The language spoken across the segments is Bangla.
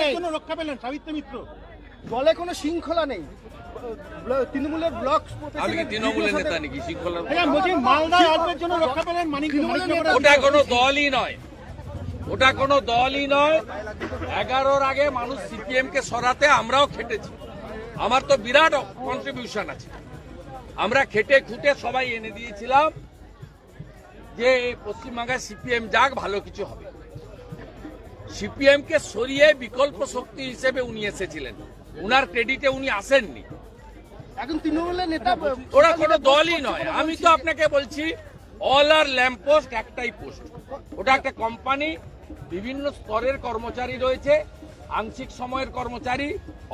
নেই। জন্য রক্ষা পেলেন সাবিত্রী মিত্র? দলে কোনো শৃঙ্খলা নেই। তৃণমূলের ব্লক আমি কি তৃণমূলের নেতা নাকি? শৃঙ্খলা বলছি মালদা অল্পের জন্য রক্ষা পেলেন মানিক ওটা কোনো দলই নয়। ওটা কোনো দলই নয়। এগারোর আগে মানুষ সিপিএম কে সরাতে আমরাও খেটেছি। আমার তো বিরাট কন্ট্রিবিউশন আছে। আমরা খেটে খুঁটে সবাই এনে দিয়েছিলাম যে এই পশ্চিমবাংলায় সিপিএম যাক ভালো কিছু হবে। সিপিএম কে সরিয়ে বিকল্প শক্তি হিসেবে উনি এসেছিলেন। উনার ক্রেডিটে উনি আসেননি। এখন তৃণমূলের নেতা ওরা কোনো দলই নয়। আমি তো আপনাকে বলছি অল আর ল্যাম্প পোস্ট একটাই পোস্ট ওটা একটা কোম্পানি বিভিন্ন স্তরের কর্মচারী রয়েছে আংশিক সময়ের কর্মচারী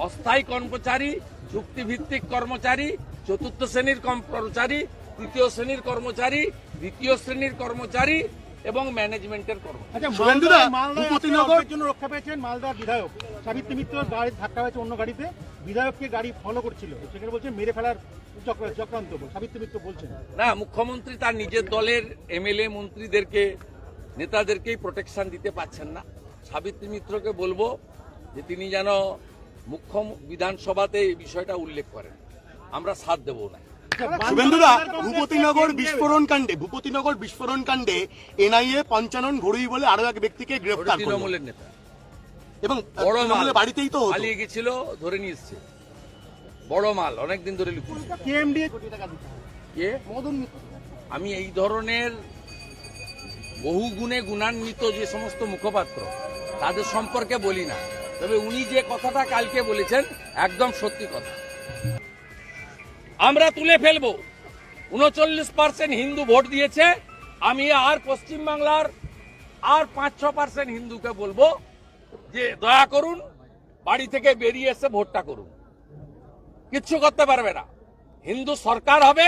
অস্থায়ী কর্মচারী চুক্তিভিত্তিক কর্মচারী চতুর্থ শ্রেণির কর্মচারী তৃতীয় শ্রেণির কর্মচারী দ্বিতীয় শ্রেণির কর্মচারী এবং ম্যানেজমেন্টের কর্মচারী আচ্ছা শুভেন্দুদা, ভূপতিনগর- জন্য রক্ষা পেয়েছেন মালদার বিধায়ক। সাবিত্রী মিত্র গাড়ি ধাক্কা হয়েছে অন্য গাড়িতে। বিধায়ককে গাড়ি ফলো করছিল। সেখানে বলছে মেরে ফেলার চক্র- চক্রান্ত। সাবিত্রী মিত্র বলছেন। না মুখ্যমন্ত্রী তার নিজের দলের এমএলএ মন্ত্রীদেরকে নেতাদেরকেই প্রোটেকশন দিতে পারছেন না। সাবিত্রী মিত্রকে বলব যে তিনি যেন মুখ্য বিধানসভাতে এই বিষয়টা উল্লেখ করেন। আমরা সাথ দেব না শুভেন্দুদা ভূপতিনগর বিস্ফোরণ কাণ্ডে ভূপতিনগর বিস্ফোরণ কাণ্ডে এনআইএ পঞ্চানন ঘড়ুই বলে আরও এক ব্যক্তিকে গ্রেফতার করল। তৃণমূলের নেতা। এবং বড় মাল। তৃণমূলের বাড়িতেই তো পালিয়ে গেছিল ধরে নিয়ে এসছে। বড় মাল অনেকদিন ধরে লুকিয়েছে কেএমডি কে মদন আমি এই ধরনের বহু গুণে গুণান্বিত যে সমস্ত মুখপাত্র তাদের সম্পর্কে বলি না। তবে উনি যে কথাটা কালকে বলেছেন একদম সত্যি কথা। আমরা তুলে ফেলব। উনচল্লিশ পার্সেন্ট হিন্দু ভোট দিয়েছে। আমি আর পশ্চিমবাংলার আর পাঁচ ছ পার্সেন্ট হিন্দুকে বলব যে দয়া করুন, বাড়ি থেকে বেরিয়ে এসে ভোটটা করুন। কিচ্ছু করতে পারবে না। হিন্দু সরকার হবে